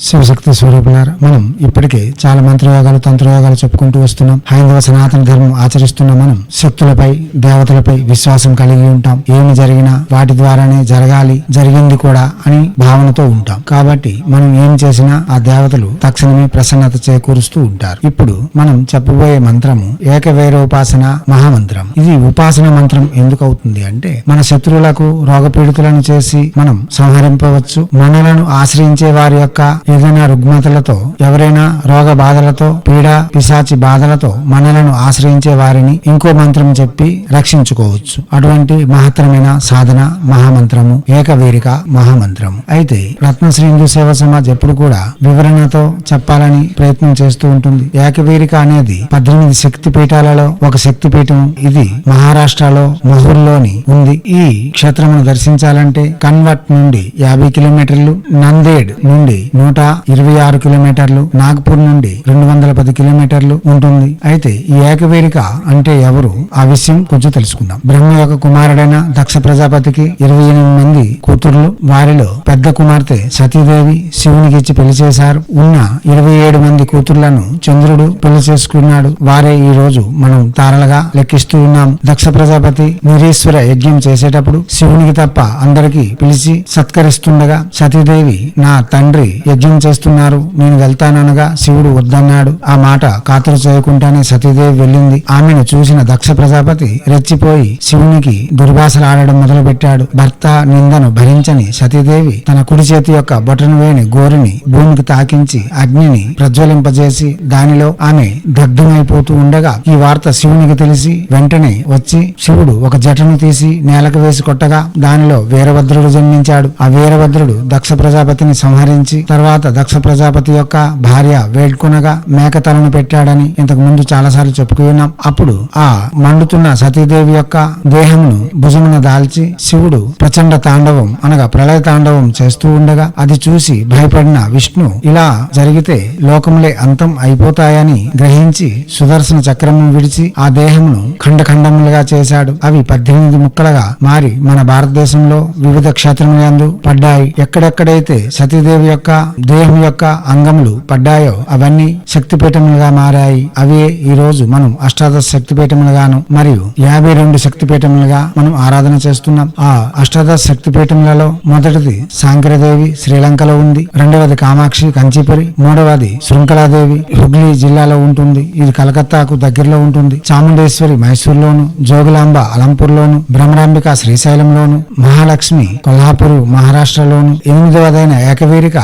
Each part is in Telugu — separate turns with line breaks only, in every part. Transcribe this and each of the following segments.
శివశక్తి స్వరూపులారా మనం ఇప్పటికే చాలా మంత్రయోగాలు తంత్రయోగాలు చెప్పుకుంటూ వస్తున్నాం. హైందవ సనాతన ధర్మం ఆచరిస్తున్న మనం శక్తులపై దేవతలపై విశ్వాసం కలిగి ఉంటాం. ఏమి జరిగినా వాటి ద్వారానే జరగాలి జరిగింది కూడా అని భావనతో ఉంటాం. కాబట్టి మనం ఏం చేసినా ఆ దేవతలు తక్షణమే ప్రసన్నత చేకూరుస్తూ ఉంటారు. ఇప్పుడు మనం చెప్పబోయే మంత్రము ఏకవైరోపాసన మహామంత్రం. ఇది ఉపాసన మంత్రం ఎందుకు అవుతుంది అంటే మన శత్రువులకు రోగపీడితులను చేసి మనం సంహరింపవచ్చు. మనలను ఆశ్రయించే వారి యొక్క ఏదైనా రుగ్మతలతో ఎవరైనా రోగ బాధలతో పీడ పిశాచి బాధలతో మనలను ఆశ్రయించే వారిని ఇంకో మంత్రం చెప్పి రక్షించుకోవచ్చు. అటువంటి మహత్తరమైన సాధన మహామంత్రము ఏకవీరిక మహామంత్రము. అయితే రత్నశ్రీ హిందూ సేవ సమాజ్ ఎప్పుడు కూడా వివరణతో చెప్పాలని ప్రయత్నం చేస్తూ ఉంటుంది. ఏకవీరిక అనేది పద్దెనిమిది శక్తి పీఠాలలో ఒక శక్తి పీఠం ఇది మహారాష్ట్రలో మహూర్లోని ఉంది. ఈ క్షేత్రమును దర్శించాలంటే కన్వర్ట్ నుండి యాభై కిలోమీటర్లు నందేడ్ నుండి నూట ఇరవై ఆరు కిలోమీటర్లు నాగ్పూర్ నుండి రెండు వందల పది కిలోమీటర్లు ఉంటుంది. అయితే ఈ ఏకవేరిక అంటే ఎవరు? ఆ విషయం కొంచెం తెలుసుకుందాం. బ్రహ్మ యొక్క కుమారుడైన దక్ష ప్రజాపతికి ఇరవై ఎనిమిది మంది కూతుర్లు. వారిలో పెద్ద కుమార్తె సతీదేవి శివునికి ఇచ్చి పెళ్ళి చేశారు. ఉన్న ఇరవై ఏడు మంది కూతుర్లను చంద్రుడు పెళ్ళి చేసుకున్నాడు. వారే ఈ రోజు మనం తారలుగా లెక్కిస్తూ ఉన్నాం. దక్ష ప్రజాపతి నిరీశ్వర యజ్ఞం చేసేటప్పుడు శివునికి తప్ప అందరికీ పిలిచి సత్కరిస్తుండగా సతీదేవి నా తండ్రి యజ్ఞ చేస్తున్నారు. నేను వెళ్తాననగా శివుడు వద్దన్నాడు. ఆ మాట ఖాతరు చేయకుండానే సతీదేవి వెళ్ళింది. ఆమెను చూసిన దక్ష ప్రజాపతి రెచ్చిపోయి శివునికి దుర్భాషలాడడం మొదలు పెట్టాడు భర్త నిందను భరించని సతీదేవి తన కుడి చేతి యొక్క బొటను వేని గోరుని భూమికి తాకించి అగ్నిని ప్రజ్వలింపజేసి దానిలో ఆమె దగ్ధమైపోతూ ఉండగా ఈ వార్త శివునికి తెలిసి వెంటనే వచ్చి శివుడు ఒక జటను తీసి నేలకు వేసి కొట్టగా దానిలో వీరభద్రుడు జన్మించాడు. ఆ వీరభద్రుడు దక్ష ప్రజాపతిని సంహరించి తర్వాత దక్ష ప్రజాపతి యొక్క భార్య వేడ్కొనగా మేకతలను పెట్టాడని ఇంతకు ముందు చాలాసార్లు చెప్పుకున్నాం అప్పుడు ఆ మండుతున్న సతీదేవి యొక్క దేహమును భుజమున దాల్చి శివుడు ప్రచండ తాండవం అనగా ప్రళయ తాండవం చేస్తూ ఉండగా అది చూసి భయపడిన విష్ణు ఇలా జరిగితే లోకములే అంతం అయిపోతాయని గ్రహించి సుదర్శన చక్రమును విడిచి ఆ దేహమును ఖండఖండములుగా చేశాడు. అవి పద్దెనిమిది ముక్కలుగా మారి మన భారతదేశంలో వివిధ క్షేత్రములందు పడ్డాయి. ఎక్కడెక్కడైతే సతీదేవి యొక్క దేహం యొక్క అంగములు పడ్డాయో అవన్నీ శక్తిపీఠములుగా మారాయి. అవే ఈ రోజు మనం అష్టాదశ శక్తిపీఠములుగాను మరియు యాభై రెండు శక్తిపీఠములుగా మనం ఆరాధన చేస్తున్నాం. ఆ అష్టాదశ శక్తిపీఠములలో మొదటిది సాంకరదేవి శ్రీలంకలో ఉంది. రెండవది కామాక్షి కంచీపురి. మూడవది శృంఖలాదేవి హుగ్లీ జిల్లాలో ఉంటుంది. ఇది కలకత్తాకు దగ్గరలో ఉంటుంది. చాముండేశ్వరి మైసూర్లోను జోగులాంబ అలంపూర్లోను భ్రమరాంబిక శ్రీశైలంలోను మహాలక్ష్మి కొల్హాపూర్ మహారాష్ట్రలోను ఎనిమిదవదైన ఏకవీరిక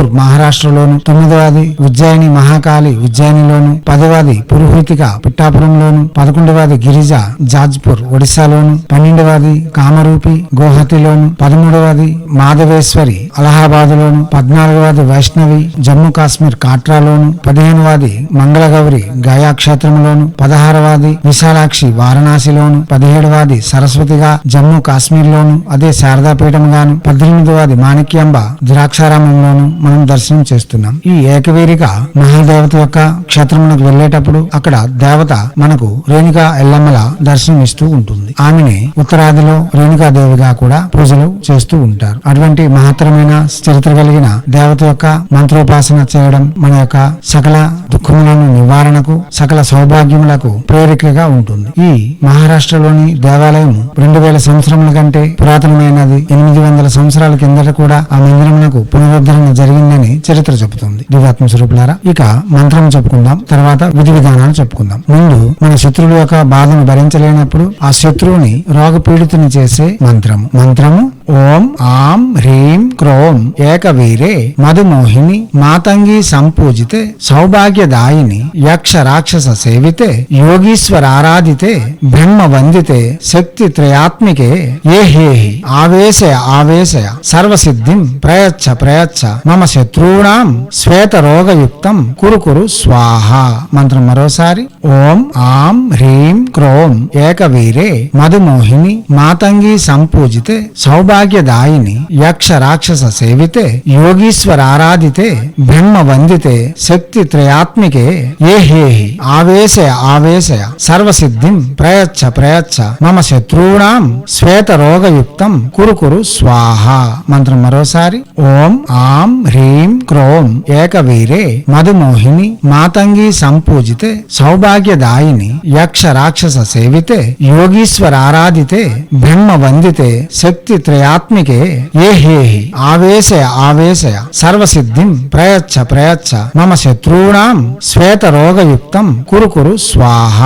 మహూర్ మహారాష్ట్రలోను తొమ్మిదవది ఉజ్జయిని మహాకాళి ఉజ్జయినిలోను పదవది పురుహూతిక పిట్టాపురంలోను పదకొండవది గిరిజ జాజ్పూర్ ఒడిశాలోను పన్నెండవది కామరూపి గోహతిలోను పదమూడవది మాధవేశ్వరి అలహాబాద్లోను పద్నాలుగవది వైష్ణవి జమ్మూ కాశ్మీర్ కాట్రాలోను పదిహేనవది మంగళగౌరి గయా క్షేత్రంలోను పదహారవది విశాలాక్షి వారణాసిలోను పదిహేడవది సరస్వతిగా జమ్మూ కాశ్మీర్లోను అదే శారదాపీఠంగాను పద్దెనిమిదవది మాణిక్యాంబ ద్రాక్షారామంలోను మనం దర్శనం చేస్తున్నాం. ఈ ఏకవీరిక మహాదేవత యొక్క క్షేత్రమునకు వెళ్ళేటప్పుడు అక్కడ దేవత మనకు రేణుకా ఎల్లమ్మల దర్శనం ఇస్తూ ఉంటుంది. ఆమెని ఉత్తరాదిలో రేణుకాదేవిగా కూడా పూజలు చేస్తూ ఉంటారు. అటువంటి మహత్తరమైన చరిత్ర కలిగిన దేవత యొక్క మంత్రోపాసన చేయడం మన యొక్క సకల దుఃఖములను నివారణకు సకల సౌభాగ్యములకు ప్రేరికగా ఉంటుంది. ఈ మహారాష్ట్రలోని దేవాలయం రెండు వేల సంవత్సరముల కంటే పురాతనమైనది. ఎనిమిది వందల సంవత్సరాల కిందట కూడా ఆ మందిరమునకు పునరుద్ధరణ జరిగిందని చరిత్ర చెబుతుంది. దివ్యాత్మ స్వరూపులారా ఇక మంత్రం చెప్పుకుందాం తర్వాత విధి విధానాలు చెప్పుకుందాం. ముందు మన శత్రువుల యొక్క బాధను భరించలేనప్పుడు ఆ శత్రువుని రోగ పీడితుని చేసే మంత్రము. మంత్రము ఓం ఆం హ్రీం క్రోం ఏకవీరే మధుమోహిని మాతంగి సంపూజితే సౌభాగ్యదాయిని యక్ష రాక్షస సేవితే యోగీశ్వర ఆరాధితే బ్రహ్మ వందితే శక్తి త్రయాత్మికే ఏ హేహి ఆవేశయ ఆవేశయ సర్వసిద్ధిం ప్రయచ్చ ప్రయచ్చ మమ శత్రూణాం శ్వేత రోగయుక్తం కురు కురు స్వాహ మంత్రం మరోసారి ఓం ఆం హ్రీం క్రోం ఏకవీరే మధుమోహిని మాతంగి సంపూజితే సౌభాగ్య వైరాగ్యదాయిని యక్ష రాక్షస సేవితే యోగీశ్వర ఆరాధితే బ్రహ్మ వందితే శక్తి త్రయాత్మికే ఏ హేహి ఆవేశయ ఆవేశయ సర్వసిద్ధిం ప్రయచ్చ ప్రయచ్చ మమ శత్రూణాం శ్వేత రోగయుక్తం కురు కురు స్వాహ. మంత్రం మరోసారి. ఓం ఆం హ్రీం క్రోం ఏకవీరే మధుమోహిని మాతంగి సంపూజితే సౌభాగ్యదాయిని యక్ష రాక్షస సేవితే యోగీశ్వర ఆరాధితే బ్రహ్మ వందితే శక్తి త్రయా ఆత్మికే ఏ హే హి? ఆవేశయ ఆవేశయ సర్వసిద్ధిం ప్రయచ్చ ప్రయచ్చ మమ శత్రూణాం శ్వేత రోగయుక్తం కురు కురు స్వాహ.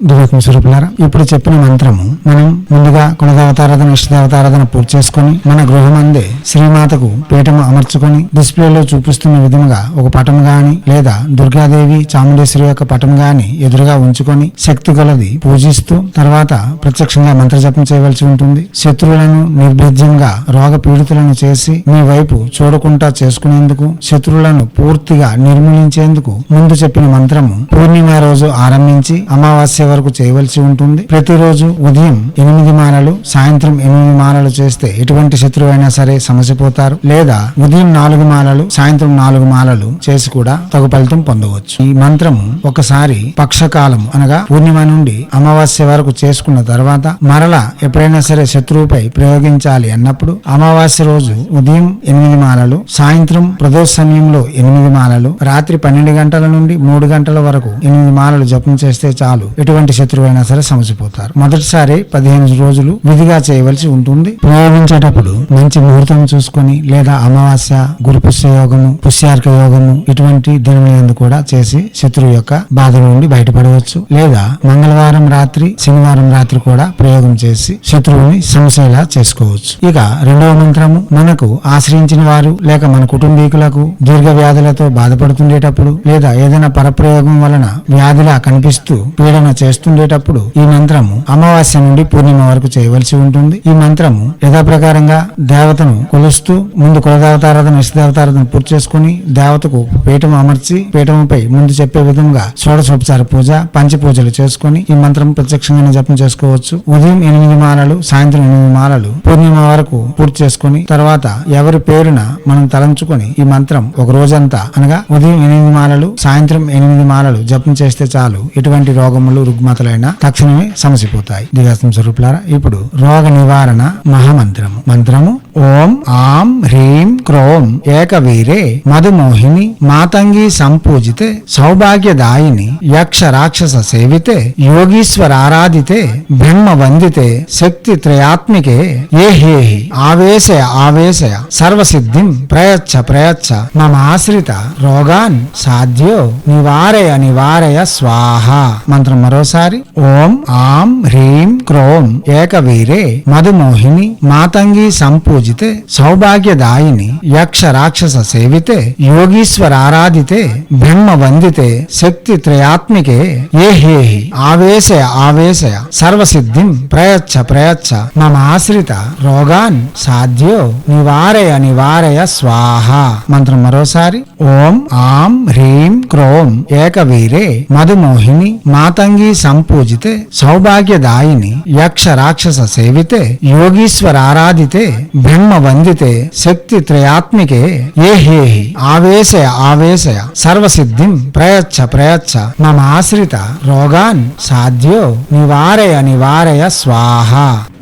దివ్యకం స్వరూపులారా ఇప్పుడు చెప్పిన మంత్రము మనం ముందుగా కులదేవతారాధన ఇష్టదేవతారాధన పూర్తి చేసుకొని మన గృహమందే శ్రీమాతకు పీఠము అమర్చుకొని డిస్ప్లేలో చూపిస్తున్న విధముగా ఒక పటం గాని లేదా దుర్గాదేవి చాముండేశ్వరి యొక్క పటం గాని ఎదురుగా ఉంచుకొని శక్తి కొలది పూజిస్తూ తర్వాత ప్రత్యక్షంగా మంత్రజపం చేయవలసి ఉంటుంది. శత్రువులను నిర్భేద్యంగా రోగ పీడితులను చేసి మీ వైపు చూడకుండా చేసుకునేందుకు శత్రువులను పూర్తిగా నిర్మూలించేందుకు ముందు చెప్పిన మంత్రము పూర్ణిమ రోజు ఆరంభించి అమావాస్య వరకు చేయవలసి ఉంటుంది. ప్రతిరోజు ఉదయం ఎనిమిది మాలలు సాయంత్రం ఎనిమిది మాలలు చేస్తే ఎటువంటి శత్రువు అయినా సరే సమసిపోతారు. లేదా ఉదయం నాలుగు మాలలు సాయంత్రం నాలుగు మాలలు చేసి కూడా తగు ఫలితం పొందవచ్చు. ఈ మంత్రము ఒకసారి పక్షకాలం అనగా పూర్ణిమ నుండి అమావాస్య వరకు చేసుకున్న తర్వాత మరల ఎప్పుడైనా సరే శత్రువుపై ప్రయోగించాలి అన్నప్పుడు అమావాస్య రోజు ఉదయం ఎనిమిది మాలలు సాయంత్రం ప్రదోష సమయంలో ఎనిమిది మాలలు రాత్రి పన్నెండు గంటల నుండి మూడు గంటల వరకు ఎనిమిది మాలలు జపం చేస్తే చాలు. ఎటువంటి శత్రువు అయినా సరే సమసిపోతారు. మొదటిసారి పదిహేను రోజులు విధిగా చేయవలసి ఉంటుంది. ప్రయోగించేటప్పుడు మంచి ముహూర్తం చూసుకొని లేదా అమావాస్య గురు పుష్య యోగము పుష్యార్క యోగము ఇటువంటి దినములందు కూడా చేసి శత్రువు యొక్క బాధల నుండి బయటపడవచ్చు. లేదా మంగళవారం రాత్రి శనివారం రాత్రి కూడా ప్రయోగం చేసి శత్రువుని సమస్యలా చేసుకోవచ్చు. ఇక రెండవ మంత్రము మనకు ఆశ్రయించిన వారు లేక మన కుటుంబీకులకు దీర్ఘ వ్యాధులతో బాధపడుతుండేటప్పుడు లేదా ఏదైనా పరప్రయోగం వలన వ్యాధిలా కనిపిస్తూ పీడన చేస్తుండేటప్పుడు ఈ మంత్రము అమావాస్య నుండి పూర్ణిమ వరకు చేయవలసి ఉంటుంది. ఈ మంత్రము యథాప్రకారంగా దేవతను కొలుస్తూ ముందు కులదేవతారాధన ఇష్టదేవతారాధన పూర్తి చేసుకుని దేవతకు పీఠం అమర్చి పీఠంపై ముందు చెప్పే విధంగా షోడశోపచార పూజ పంచపూజలు చేసుకుని ఈ మంత్రం ప్రత్యక్షంగానే జపం చేసుకోవచ్చు. ఉదయం ఎనిమిది మాలలు సాయంత్రం ఎనిమిది మాలలు పూర్ణిమ వరకు పూర్తి చేసుకుని తర్వాత ఎవరి పేరున మనం తలంచుకొని ఈ మంత్రం ఒక రోజంతా అనగా ఉదయం ఎనిమిది మాలలు సాయంత్రం ఎనిమిది మాలలు జపం చేస్తే చాలు. ఎటువంటి రోగములు రుగ్మతలైన తక్షణమే సమసిపోతాయి. దివ్యాసం స్వరూపులారా ఇప్పుడు రోగ నివారణ మహామంత్రము. మంత్రము ఓం ఆం హ్రీం క్రోం ఏకవీరే మధుమోహిని మాతంగి సంపూజితే సౌభాగ్యదాయిని యక్ష రాక్షస సేవితే యోగీశ్వర ఆరాధితే బ్రహ్మ వందితే శక్తి త్రయాత్మికే ఏ హేహి ఆవేశయ ఆవేశయ సర్వసిద్ధిం ప్రయచ్చ ప్రయచ్చ మమ ఆశ్రిత రోగాన్ సాధ్యో నివారయ నివారయ స్వాహ. మంత్రం మరోసారి. మరోసారి ఓం ఆం హ్రీం క్రోం ఏకవీరే మధుమోహిని మాతంగి సంపూజితే సౌభాగ్యదాయిని యక్ష రాక్షస సేవితే యోగీశ్వర ఆరాధితే బ్రహ్మ వందితే శక్తి త్రయాత్మికే ఏ హేహి ఆవేశయ ఆవేశయ సర్వసిద్ధిం ప్రయచ్చ ప్రయచ్చ మమ ఆశ్రిత రోగాన్ సాధ్యో నివారయ నివారయ స్వాహ. మంత్రం మరోసారి. ఓం ఆం హ్రీం క్రోం ఏకవీరే మధుమోహిని మాతంగి సంపూజితే సౌభాగ్యదాయిని యక్ష రాక్షస సేవితే యోగీశ్వర ఆరాధితే బ్రహ్మ వందితే శక్తి త్రయాత్మికే ఏ హేహి ఆవేశయ ఆవేశయ సర్వసిద్ధిం ప్రయచ్చ ప్రయచ్చ మమాశ్రిత రోగాన్ సాధ్యో నివారయ నివారయ స్వాహ.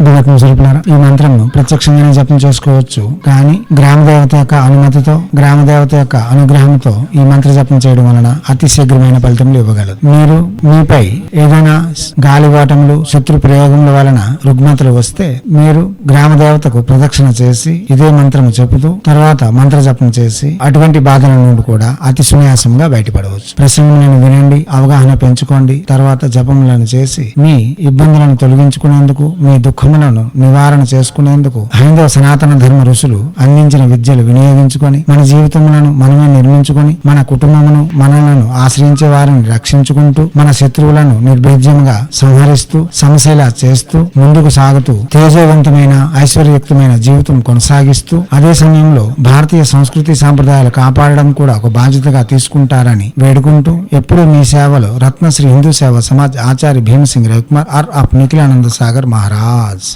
దివత్మ స్వరూపులారా ఈ మంత్రంను ప్రత్యక్షంగానే జపం చేసుకోవచ్చు. కానీ గ్రామ దేవత యొక్క అనుమతితో గ్రామ దేవత యొక్క అనుగ్రహంతో ఈ మంత్ర జపం చేయడం వలన అతి శీఘ్రమైన ఫలితములు ఇవ్వగలదు. మీరు మీపై ఏదైనా గాలివాటములు శత్రు ప్రయోగముల వలన రుగ్మతలు వస్తే మీరు గ్రామ దేవతకు ప్రదక్షిణ చేసి ఇదే మంత్రము చెబుతూ తర్వాత మంత్ర జపం చేసి అటువంటి బాధల నుండి కూడా అతి సున్యాసంగా బయటపడవచ్చు. ప్రసంగములను వినండి అవగాహన పెంచుకోండి తర్వాత జపములను చేసి మీ ఇబ్బందులను తొలగించుకునేందుకు మీ దుఃఖములను నివారణ చేసుకునేందుకు హైందవ సనాతన ధర్మ ఋషులు అందించిన విద్యలు వినియోగించుకొని మన జీవితములను మనమే నిర్మించుకొని మన కుటుంబమును మనలను ఆశ్రయించే వారిని రక్షించుకుంటూ మన శత్రువులను నిర్భేద్యంగా సంహరిస్తూ సమస్యలా చేస్తూ ముందుకు సాగుతూ తేజవంతమైన ఐశ్వర్యయుక్తమైన జీవితం కొనసాగిస్తూ అదే సమయంలో భారతీయ సంస్కృతి సాంప్రదాయాలు కాపాడడం కూడా ఒక బాధ్యతగా తీసుకుంటారని వేడుకుంటూ ఎప్పుడూ మీ సేవలో రత్నశ్రీ హిందూ సేవ సమాజ్ ఆచార్య భీమసింగ్ రవికుమార్ ఆర్ ఆఫ్ నిఖిలానంద సాగర్ మహారాజ్.